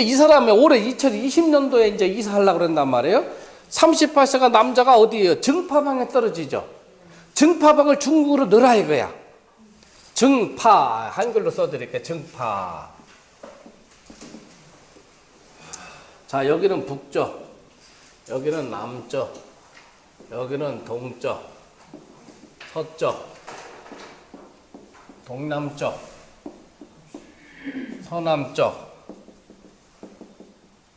이 사람이 올해 2020년도에 이제 이사하려고 그런단 말이에요. 38세가 남자가 어디에요? 증파방에 떨어지죠. 증파방을 중국어로 넣으라 이거야. 증파 한글로 써드릴게요. 증파. 자 여기는 북쪽, 여기는 남쪽, 여기는 동쪽, 서쪽, 동남쪽, 서남쪽.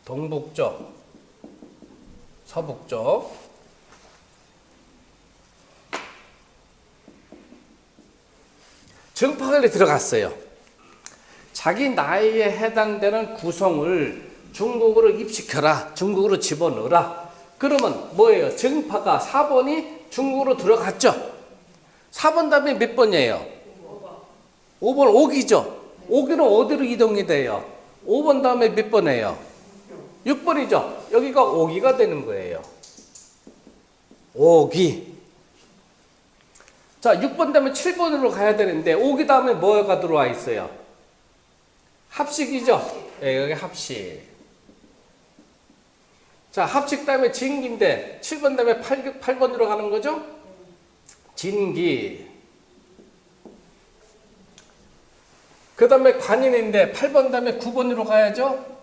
동북쪽, 서북쪽. 증파관리 들어갔어요. 자기 나이에 해당되는 구성을 중국어로 입시켜라. 중국어로 집어넣어라. 그러면 뭐예요? 증파가 4번이 중국어로 들어갔죠? 4번 다음에 몇 번이에요? 5번 5기죠? 5기는 어디로 이동이 돼요? 5번 다음에 몇 번이에요? 6번이죠. 여기가 5기가 되는 거예요. 5기. 자, 6번 다음에 7번으로 가야 되는데 5기 다음에 뭐가 들어와 있어요? 합식이죠. 예, 여기 합식. 자, 합식 다음에 진기인데 7번 다음에 8, 8번으로 가는 거죠? 진기. 그 다음에 관인인데 8번 다음에 9번으로 가야죠?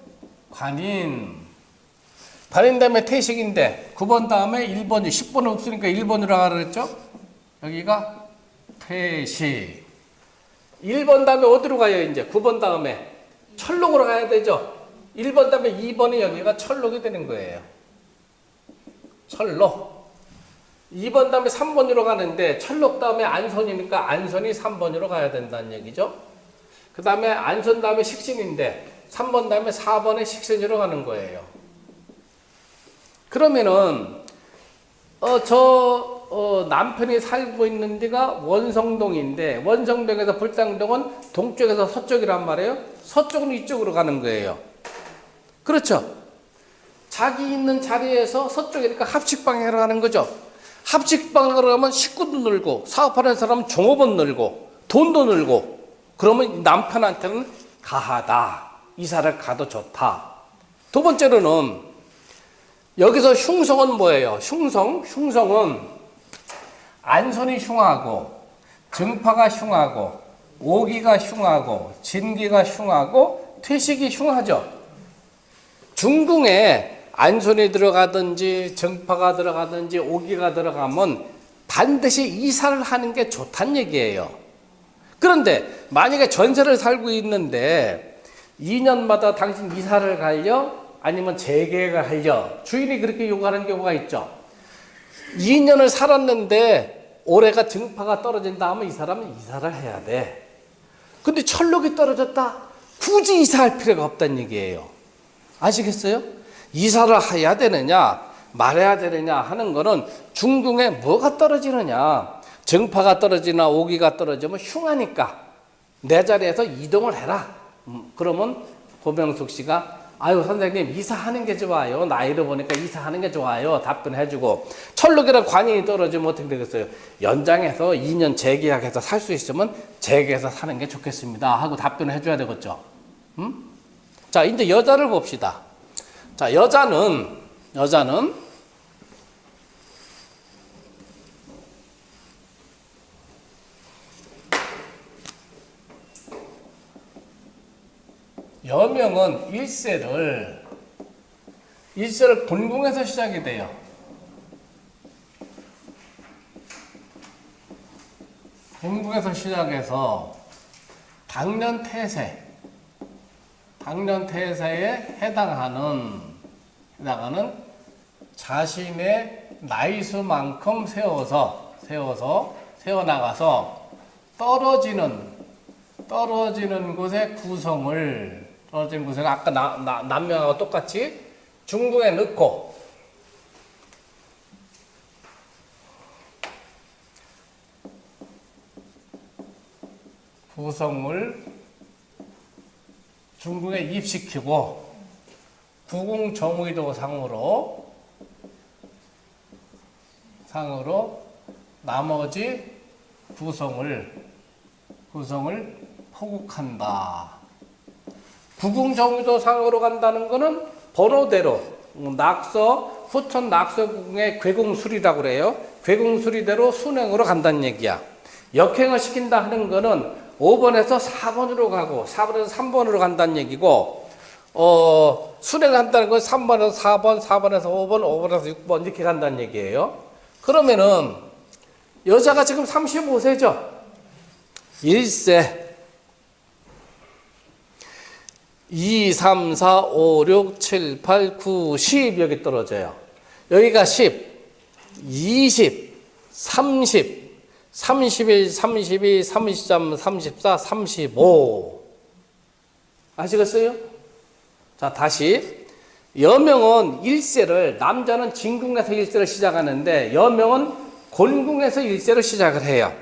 관인. 관인 다음에 태식인데 9번 다음에 1번이 10번 없으니까 1번으로 가라 그랬죠? 여기가 태식. 1번 다음에 어디로 가요 이제? 9번 다음에 철록으로 가야 되죠? 1번 다음에 2번이 여기가 철록이 되는 거예요. 철록. 2번 다음에 3번으로 가는데 철록 다음에 안선이니까 안선이 3번으로 가야 된다는 얘기죠. 그 다음에 안선 다음에 식신인데 3번 다음에 4번에 식신으로 가는 거예요. 그러면은 어 저 어, 남편이 살고 있는 데가 원성동인데 원성동에서 불당동은 동쪽에서 서쪽이란 말이에요. 서쪽은 이쪽으로 가는 거예요. 그렇죠? 자기 있는 자리에서 서쪽이니까 합식 방향으로 가는 거죠. 합식 방향으로 가면 식구도 늘고 사업하는 사람은 종업원 늘고 돈도 늘고 그러면 남편한테는 가하다. 이사를 가도 좋다. 두 번째로는 여기서 흉성은 뭐예요? 흉성, 흉성은 안선이 흉하고 증파가 흉하고 오기가 흉하고 진기가 흉하고 퇴식이 흉하죠. 중궁에 안손이 들어가든지 정파가 들어가든지 오기가 들어가면 반드시 이사를 하는 게 좋단 얘기예요. 그런데 만약에 전세를 살고 있는데 2년마다 당신 이사를 갈려? 아니면 재계획을 하려? 주인이 그렇게 요구하는 경우가 있죠. 2년을 살았는데 올해가 증파가 떨어진다 하면 이 사람은 이사를 해야 돼. 근데 철록이 떨어졌다? 굳이 이사할 필요가 없다는 얘기예요. 아시겠어요? 이사를 해야 되느냐, 말해야 되느냐 하는 거는 중궁에 뭐가 떨어지느냐. 정파가 떨어지나 오기가 떨어지면 흉하니까 내 자리에서 이동을 해라. 음, 그러면 고명숙 씨가 아유 선생님 이사하는 게 좋아요. 나이를 보니까 이사하는 게 좋아요. 답변해주고 철록이랑 관인이 떨어지면 어떻게 되겠어요? 연장해서 2년 재계약해서 살 수 있으면 재계해서 사는 게 좋겠습니다. 하고 답변을 해줘야 되겠죠. 음? 자 이제 여자를 봅시다. 자 여자는 여자는 여명은 일세를 일세를 본궁에서 시작이 돼요. 본궁에서 시작해서 당년 태세, 당년 태세에 해당하는 해당하는 자신의 나이수만큼 세워서 세워서 세워 나가서 떨어지는 떨어지는 곳의 구성을 떨어지는 구성을 아까 나, 나, 남명하고 똑같이 중궁에 넣고 구성을 중궁에 입시키고 구궁 정의도 상으로 상으로 나머지 구성을 구성을 포국한다. 구궁정유도상으로 간다는 거는 번호대로 음, 낙서 후천 낙서궁의 괴궁수리라고 그래요. 괴궁수리대로 순행으로 간다는 얘기야. 역행을 시킨다 하는 거는 5번에서 4번으로 가고 4번에서 3번으로 간다는 얘기고 어, 순행한다는 건 3번에서 4번, 4번에서 5번, 5번에서 6번 이렇게 간다는 얘기예요. 그러면은 여자가 지금 35세죠. 1세 2, 3, 4, 5, 6, 7, 8, 9, 10 여기 떨어져요. 여기가 10, 20, 30, 31, 32, 33, 34, 35. 아시겠어요? 자, 다시. 여명은 일세를, 남자는 진궁에서 일세를 시작하는데, 여명은 곤궁에서 일세를 시작을 해요.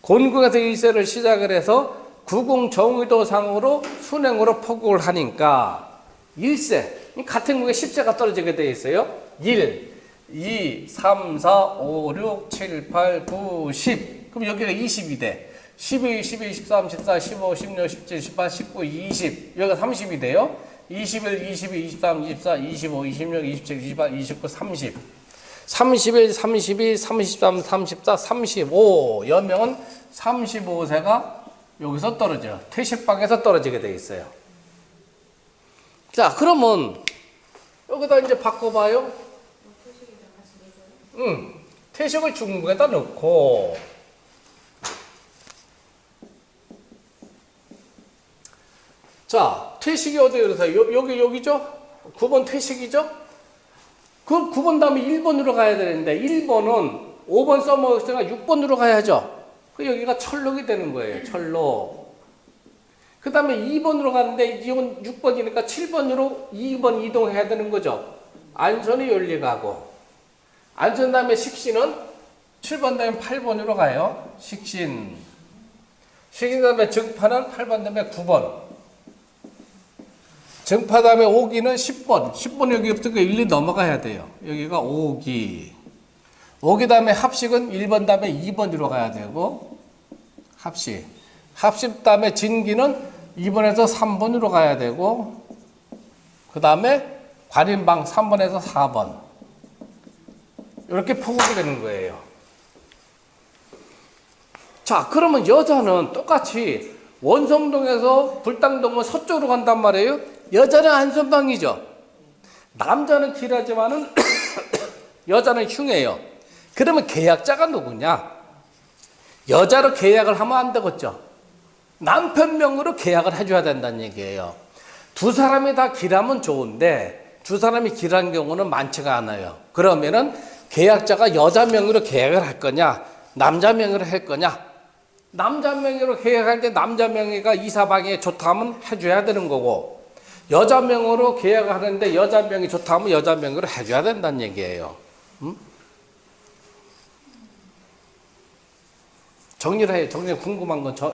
곤궁에서 일세를 시작을 해서 구궁 정의도상으로 순행으로 포국을 하니까 일세 같은 국에 10세가 떨어지게 되어 있어요. 1, 2, 3, 4, 5, 6, 7, 8, 9, 10. 그럼 여기가 20이 돼. 12, 12, 13, 14, 15, 16, 17, 18, 19, 20. 여기가 30이 돼요. 21, 22, 23, 24, 25, 26, 27, 28, 29, 30. 31, 32, 33, 34, 35. 연명은 35세가 여기서 떨어져요. 퇴식방에서 떨어지게 돼 있어요. 자, 그러면 여기다 이제 바꿔봐요. 응. 퇴식을 중국에다 넣고 자, 퇴식이 어디 그러세요? 여- 여기 여기죠? 9번 퇴식이죠? 그 9번 다음에 1번으로 가야 되는데 1번은 5번 써먹었으니까 6번으로 가야죠. 그 여기가 철록이 되는 거예요. 철록. 그 다음에 2번으로 가는데 이건 6번이니까 7번으로 2번 이동해야 되는 거죠. 안선이 열리 가고 안선 다음에 식신은 7번 다음에 8번으로 가요. 식신. 식신 다음에 증파는 8번 다음에 9번. 증파 다음에 오기는 10번. 10번 여기부터 1, 2 넘어가야 돼요. 여기가 오기. 오기 다음에 합식은 1번 다음에 2번으로 가야 되고 합식. 합식 다음에 진기는 2번에서 3번으로 가야 되고 그 다음에 관인방 3번에서 4번. 이렇게 포국이 되는 거예요. 자, 그러면 여자는 똑같이 원성동에서 불당동은 서쪽으로 간단 말이에요. 여자는 안선방이죠. 남자는 길하지만은 여자는 흉해요. 그러면 계약자가 누구냐? 여자로 계약을 하면 안 되겠죠. 남편 명으로 계약을 해줘야 된다는 얘기예요. 두 사람이 다 길하면 좋은데 두 사람이 길한 경우는 많지가 않아요. 그러면은 계약자가 여자 명으로 계약을 할 거냐, 남자 명으로 할 거냐? 남자 명의로 계약할 때 남자 명의가 이사방에 좋다 하면 해줘야 되는 거고 여자 명으로 계약을 하는데 여자 명이 좋다 하면 여자 명으로 해줘야 된다는 얘기예요. 음? 정리를 해요. 정리 궁금한 건 저,